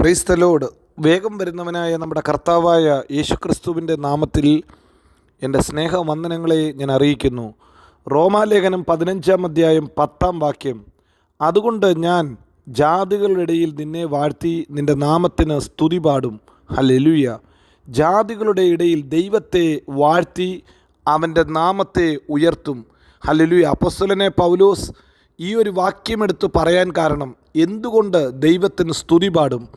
ക്രൈസ്തലോട് വേഗം വരുന്നവനായ നമ്മുടെ കർത്താവായ യേശുക്രിസ്തുവിന്റെ നാമത്തിൽ എന്റെ സ്നേഹവന്ദനങ്ങളെ ഞാൻ അറിയിക്കുന്നു. റോമാലേഖനം പതിനഞ്ചാം അധ്യായം പത്താം വാക്യം. അതുകൊണ്ട് ഞാൻ ജാതികളുടെ ഇടയിൽ നിന്നെ വാഴ്ത്തി നിന്റെ നാമത്തിന് സ്തുതി പാടും. ഹല്ലേലൂയ ജാതികളുടെ ഇടയിൽ ദൈവത്തെ വാഴ്ത്തി അവന്റെ നാമത്തെ ഉയർത്തും. ഹല്ലേലൂയ അപ്പസ്വലനെ പൗലോസ് ഈ ഒരു വാക്യമെടുത്ത് പറയാൻ കാരണം എന്തുകൊണ്ട് ദൈവത്തിന് സ്തുതി പാടും?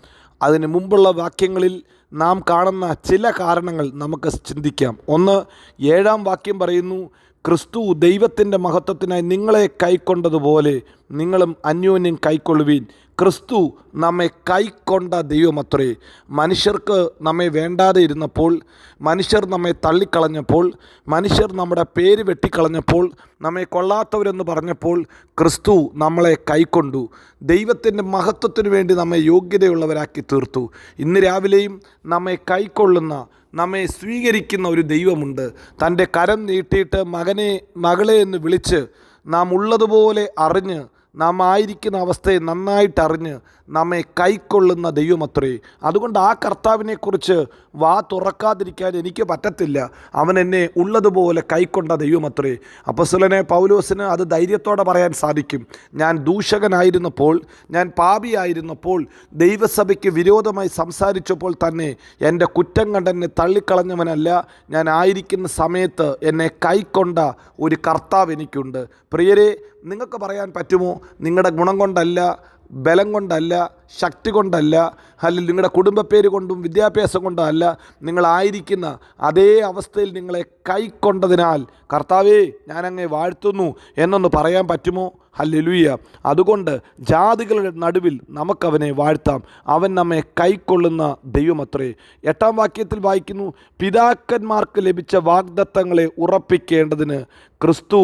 അതിന് മുമ്പുള്ള വാക്യങ്ങളിൽ നാം കാണുന്ന ചില കാരണങ്ങൾ നമുക്ക് ചിന്തിക്കാം. ഒന്ന് ഏഴാം വാക്യം പറയുന്നു ക്രിസ്തു ദൈവത്തിന്റെ മഹത്വത്തിനായി നിങ്ങളെ കൈക്കൊണ്ടതുപോലെ നിങ്ങളും അന്യോന്യം കൈക്കൊള്ളുവീൻ. ക്രിസ്തു നമ്മെ കൈക്കൊണ്ട ദൈവമത്രേ. മനുഷ്യർക്ക് നമ്മെ വേണ്ടാതെ ഇരുന്നപ്പോൾ മനുഷ്യർ നമ്മെ തള്ളിക്കളഞ്ഞപ്പോൾ മനുഷ്യർ നമ്മുടെ പേര് വെട്ടിക്കളഞ്ഞപ്പോൾ നമ്മെ കൊള്ളാത്തവരെന്ന് പറഞ്ഞപ്പോൾ ക്രിസ്തു നമ്മളെ കൈക്കൊണ്ടു. ദൈവത്തിന്റെ മഹത്വത്തിനു വേണ്ടി നമ്മെ യോഗ്യതയുള്ളവരാക്കി തീർത്തു. ഇന്ന് രാവിലെയും നമ്മെ കൈക്കൊള്ളുന്ന നമ്മെ സ്വീകരിക്കുന്ന ഒരു ദൈവമുണ്ട്. തന്റെ കരം നീട്ടിയിട്ട് മകനെ മകളെ എന്ന് വിളിച്ച് നാം ഉള്ളതുപോലെ അറിഞ്ഞ് നാം ആയിരിക്കുന്ന അവസ്ഥയെ നന്നായിട്ടറിഞ്ഞ് നമ്മെ കൈക്കൊള്ളുന്ന ദൈവമത്രേ. അതുകൊണ്ട് ആ കർത്താവിനെക്കുറിച്ച് വാ തുറക്കാതിരിക്കാൻ എനിക്ക് പറ്റത്തില്ല. അവൻ എന്നെ ഉള്ളതുപോലെ കൈക്കൊണ്ട ദൈവമത്രേ. അപ്പസുലനെ പൗലോസിന് അത് ധൈര്യത്തോടെ പറയാൻ സാധിക്കും. ഞാൻ ദൂഷകനായിരുന്നപ്പോൾ ഞാൻ പാപിയായിരുന്നപ്പോൾ ദൈവസഭയ്ക്ക് വിരോധമായി സംസാരിച്ചപ്പോൾ തന്നെ എന്റെ കുറ്റം കണ്ടെന്നെ തള്ളിക്കളഞ്ഞവനല്ല. ഞാൻ ആയിരിക്കുന്ന സമയത്ത് എന്നെ കൈക്കൊണ്ട ഒരു കർത്താവ് എനിക്കുണ്ട്. പ്രിയരെ നിങ്ങൾക്ക് പറയാൻ പറ്റുമോ? നിങ്ങളുടെ ഗുണം കൊണ്ടല്ല ബലം കൊണ്ടല്ല ശക്തി കൊണ്ടല്ല അല്ലെങ്കിൽ നിങ്ങളുടെ കുടുംബപ്പേര് കൊണ്ടും വിദ്യാഭ്യാസം കൊണ്ടും അല്ല നിങ്ങളായിരിക്കുന്ന അതേ അവസ്ഥയിൽ നിങ്ങളെ കൈക്കൊണ്ടതിനാൽ കർത്താവേ ഞാനങ്ങെ വാഴ്ത്തുന്നു എന്നൊന്ന് പറയാൻ പറ്റുമോ? ഹല്ലേലൂയ. അതുകൊണ്ട് ജാതികളുടെ നടുവിൽ നമുക്കവനെ വാഴ്ത്താം. അവൻ നമ്മെ കൈക്കൊള്ളുന്ന ദൈവമത്രേ. എട്ടാം വാക്യത്തിൽ വായിക്കുന്നു പിതാക്കന്മാർക്ക് ലഭിച്ച വാഗ്ദത്തങ്ങളെ ഉറപ്പിക്കേണ്ടതിന് ക്രിസ്തു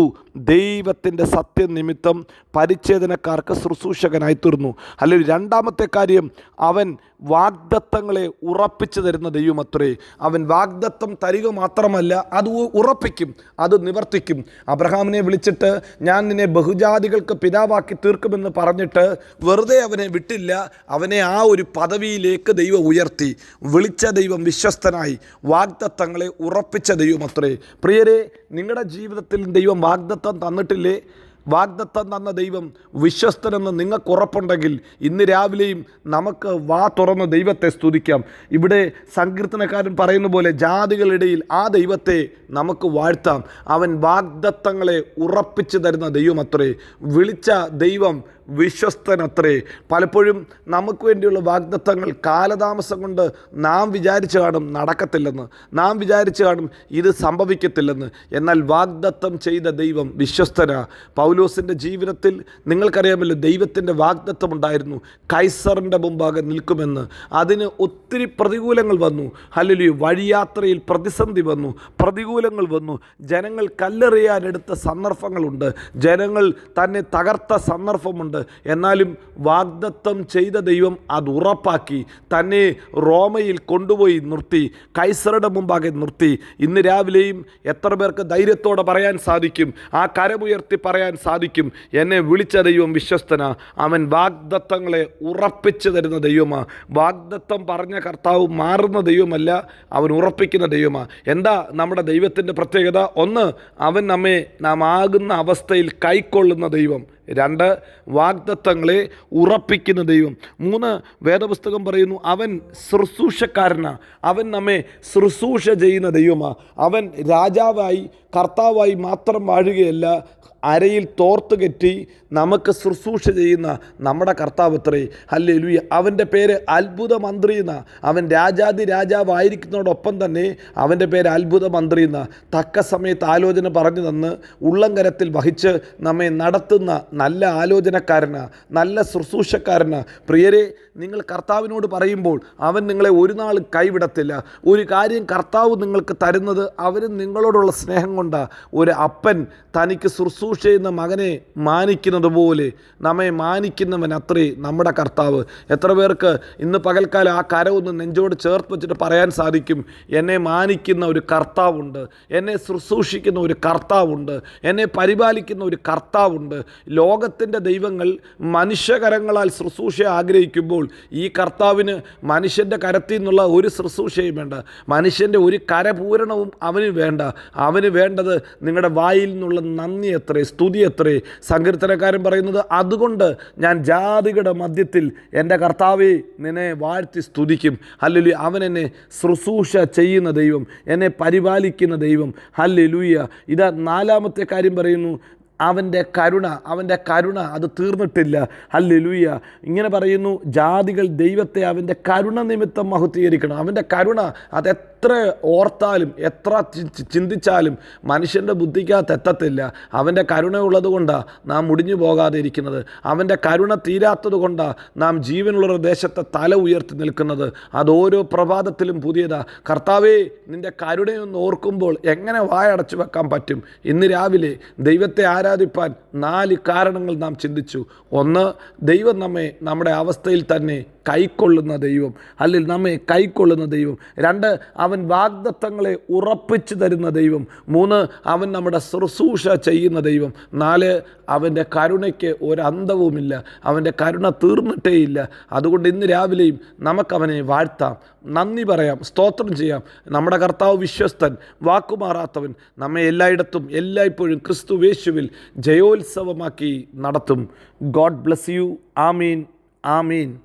ദൈവത്തിന്റെ സത്യനിമിത്തം പരിച്ഛേദനക്കാർക്ക് ശുശ്രൂഷകനായി തീർന്നു അല്ലെങ്കിൽ രണ്ടാമത്തെ കാര്യം അവൻ വാഗ്ദത്തങ്ങളെ ഉറപ്പിച്ചു തരുന്ന ദൈവമത്രേ അവൻ വാഗ്ദത്തം തരിക മാത്രമല്ല അത് ഉറപ്പിക്കും അത് നിവർത്തിക്കും. അബ്രഹാമിനെ വിളിച്ചിട്ട് ഞാൻ നിന്നെ ബഹുജാതികൾക്ക് പിതാവാക്കി തീർക്കുമെന്ന് പറഞ്ഞിട്ട് വെറുതെ അവനെ വിട്ടില്ല അവനെ ആ ഒരു പദവിയിലേക്ക് ദൈവം ഉയർത്തി. വിളിച്ച ദൈവം വിശ്വസ്തനായി വാഗ്ദത്തങ്ങളെ ഉറപ്പിച്ച ദൈവമത്രേ പ്രിയരെ നിങ്ങളുടെ ജീവിതത്തിൽ ദൈവം വാഗ്ദത്തം തന്നിട്ടില്ലേ? വാഗ്ദത്തം തന്ന ദൈവം വിശ്വസ്തനെന്ന് നിങ്ങൾക്ക് ഉറപ്പുണ്ടെങ്കിൽ ഇന്ന് രാവിലെയും നമുക്ക് വാ തുറന്ന് ദൈവത്തെ സ്തുതിക്കാം. ഇവിടെ സങ്കീർത്തനക്കാരൻ പറയുന്ന പോലെ ജാതികളിടയിൽ ആ ദൈവത്തെ നമുക്ക് വാഴ്ത്താം. അവൻ വാഗ്ദത്തങ്ങളെ ഉറപ്പിച്ചു തരുന്ന ദൈവം അത്രേ. വിളിച്ച ദൈവം വിശ്വസ്തനത്രേ. പലപ്പോഴും നമുക്ക് വേണ്ടിയുള്ള വാഗ്ദത്തങ്ങൾ കാലതാമസം കൊണ്ട് നാം വിചാരിച്ചു കാണും നടക്കത്തില്ലെന്ന്. നാം വിചാരിച്ചു കാണും ഇത് സംഭവിക്കത്തില്ലെന്ന്. എന്നാൽ വാഗ്ദത്തം ചെയ്ത ദൈവം വിശ്വസ്തന. പൗലോസിന്റെ ജീവിതത്തിൽ നിങ്ങൾക്കറിയാമല്ലോ ദൈവത്തിന്റെ വാഗ്ദത്തം ഉണ്ടായിരുന്നു. കൈസറിന്റെ മുമ്പാകെ നിൽക്കുമെന്ന്. അതിന് ഒത്തിരി പ്രതികൂലങ്ങൾ വന്നു. അല്ലെങ്കിൽ വഴിയാത്രയിൽ പ്രതിസന്ധി വന്നു. പ്രതികൂലങ്ങൾ വന്നു. ജനങ്ങൾ കല്ലെറിയാനെടുത്ത സന്ദർഭങ്ങളുണ്ട്. ജനങ്ങൾ തന്നെ തകർത്ത സന്ദർഭമുണ്ട്. എന്നാലും വാഗ്ദത്തം ചെയ്ത ദൈവം അത് ഉറപ്പാക്കി. തന്നെ റോമയിൽ കൊണ്ടുപോയി നിർത്തി. കൈസറുടെ മുമ്പാകെ നിർത്തി. ഇന്ന് രാവിലെയും എത്ര പേർക്ക് ധൈര്യത്തോടെ പറയാൻ സാധിക്കും? ആ കരമുയർത്തി പറയാൻ സാധിക്കും. എന്നെ വിളിച്ച ദൈവം വിശ്വസ്തന. അവൻ വാഗ്ദത്തങ്ങളെ ഉറപ്പിച്ചു തരുന്ന ദൈവമാ. വാഗ്ദത്തം പറഞ്ഞ കർത്താവ് മാറുന്ന ദൈവമല്ല അവൻ ഉറപ്പിക്കുന്ന ദൈവമാ. എന്താ നമ്മുടെ ദൈവത്തിന്റെ പ്രത്യേകത? ഒന്ന് അവൻ നമ്മെ നാം ആകുന്ന അവസ്ഥയിൽ കൈക്കൊള്ളുന്ന ദൈവം. രണ്ട് വാഗ്ദത്തങ്ങളെ ഉറപ്പിക്കുന്ന ദൈവം. മൂന്ന് വേദപുസ്തകം പറയുന്നു അവൻ ശുശ്രൂഷക്കാരനാ. അവൻ നമ്മെ ശുശ്രൂഷ ചെയ്യുന്ന ദൈവമാണ് അവൻ രാജാവായി കർത്താവായി മാത്രം വാഴുകയല്ല അരയിൽ തോർത്ത് കെറ്റി നമുക്ക് ശുശ്രൂഷ ചെയ്യുന്ന നമ്മുടെ കർത്താവത്രേ അല്ലേ ലുയ അവന്റെ പേര് അത്ഭുത മന്ത്രി എന്ന അവൻ രാജാതി രാജാവായിരിക്കുന്നതോടൊപ്പം തന്നെ അവന്റെ പേര് അത്ഭുത മന്ത്രി എന്ന തക്ക സമയത്ത് ആലോചന പറഞ്ഞു തന്ന് ഉള്ളംകരത്തിൽ വഹിച്ച് നമ്മെ നടത്തുന്ന നല്ല ആലോചനക്കാരന് നല്ല ശുശ്രൂഷക്കാരന്. പ്രിയരെ നിങ്ങൾ കർത്താവിനോട് പറയുമ്പോൾ അവൻ നിങ്ങളെ ഒരു നാൾ കൈവിടത്തില്ല. ഒരു കാര്യം കർത്താവ് നിങ്ങൾക്ക് തരുന്നത് അവരും നിങ്ങളോടുള്ള സ്നേഹം കൊണ്ട്. ഒരു അപ്പൻ തനിക്ക് ശുശ്രൂഷ ശുശ്രൂഷ ചെയ്യുന്ന മകനെ മാനിക്കുന്നത് പോലെ നമ്മെ മാനിക്കുന്നവൻ അത്രേ നമ്മുടെ കർത്താവ്. എത്ര പേർക്ക് ഇന്ന് പകൽക്കാലം ആ കരവൊന്ന് നെഞ്ചോട് ചേർത്ത് വെച്ചിട്ട് പറയാൻ സാധിക്കും എന്നെ മാനിക്കുന്ന ഒരു കർത്താവുണ്ട് എന്നെ ശുശ്രൂഷിക്കുന്ന ഒരു കർത്താവുണ്ട് എന്നെ പരിപാലിക്കുന്ന ഒരു കർത്താവുണ്ട്. ലോകത്തിന്റെ ദൈവങ്ങൾ മനുഷ്യകരങ്ങളാൽ ശുശ്രൂഷ ആഗ്രഹിക്കുമ്പോൾ ഈ കർത്താവിന് മനുഷ്യന്റെ കരത്തിൽ നിന്നുള്ള ഒരു ശുശ്രൂഷയും വേണ്ട മനുഷ്യന്റെ ഒരു കരപൂരണവും അവന് വേണ്ട. അവന് വേണ്ടത് നിങ്ങളുടെ വായിൽ നിന്നുള്ള നന്ദി എത്രേ സ്തുതി എത്രേ സങ്കീർത്തനക്കാരൻ പറയുന്നത് അതുകൊണ്ട് ഞാൻ ജാതികളുടെ മധ്യത്തിൽ എന്റെ കർത്താവെ നിന്നെ വാഴ്ത്തി സ്തുതിക്കും. ഹല്ലേലൂയ. അവൻ എന്നെ ശുശ്രൂഷ ചെയ്യുന്ന ദൈവം എന്നെ പരിപാലിക്കുന്ന ദൈവം. ഹല്ലേലൂയ. ഇതാ നാലാമത്തെ കാര്യം പറയുന്നു. അവന്റെ കരുണ അവന്റെ കരുണ അത് തീർന്നിട്ടില്ല. ഹല്ലേലൂയ. ഇങ്ങനെ പറയുന്നു ജാതികൾ ദൈവത്തെ അവന്റെ കരുണ നിമിത്തം മഹത്വീകരിക്കണം. അവന്റെ കരുണ അതെത്ര ഓർത്താലും എത്ര ചിന്തിച്ചാലും മനുഷ്യന്റെ ബുദ്ധിക്കകത്ത് എത്തത്തില്ല. അവന്റെ കരുണ ഉള്ളതുകൊണ്ടാണ് നാം മുടിഞ്ഞു പോകാതെ ഇരിക്കുന്നത്. അവന്റെ കരുണ തീരാത്തത് കൊണ്ടാണ് നാം ജീവനുള്ള ദേശത്തെ തല ഉയർത്തി നിൽക്കുന്നത്. അത് ഓരോ പ്രഭാതത്തിലും പുതിയതാ. കർത്താവേ നിന്റെ കരുണയൊന്ന് ഓർക്കുമ്പോൾ എങ്ങനെ വായടച്ചു വെക്കാൻ പറ്റും? ഇന്ന് രാവിലെ ദൈവത്തെ ആരാധിപ്പാൻ നാല് കാരണങ്ങൾ നാം ചിന്തിച്ചു. ഒന്ന് ദൈവം നമ്മെ നമ്മുടെ അവസ്ഥയിൽ തന്നെ കൈക്കൊള്ളുന്ന ദൈവം അല്ലെങ്കിൽ നമ്മെ കൈക്കൊള്ളുന്ന ദൈവം. രണ്ട് അവൻ വാഗ്ദത്തങ്ങളെ ഉറപ്പിച്ചു തരുന്ന ദൈവം. മൂന്ന് അവൻ നമ്മുടെ ശുശ്രൂഷ ചെയ്യുന്ന ദൈവം. നാല് അവന്റെ കരുണയ്ക്ക് ഒരന്തവുമില്ല. അവന്റെ കരുണ തീർന്നിട്ടേയില്ല. അതുകൊണ്ട് ഇന്ന് രാവിലെയും നമുക്കവനെ വാഴ്ത്താം. നന്ദി പറയാം. സ്തോത്രം ചെയ്യാം. നമ്മുടെ കർത്താവ് വിശ്വസ്തൻ വാക്കുമാറാത്തവൻ നമ്മെ എല്ലായിടത്തും എല്ലായ്പ്പോഴും ക്രിസ്തു യേശുവിൽ ജയോത്സവമാക്കി നടത്തും. God bless you. Amin. Amin.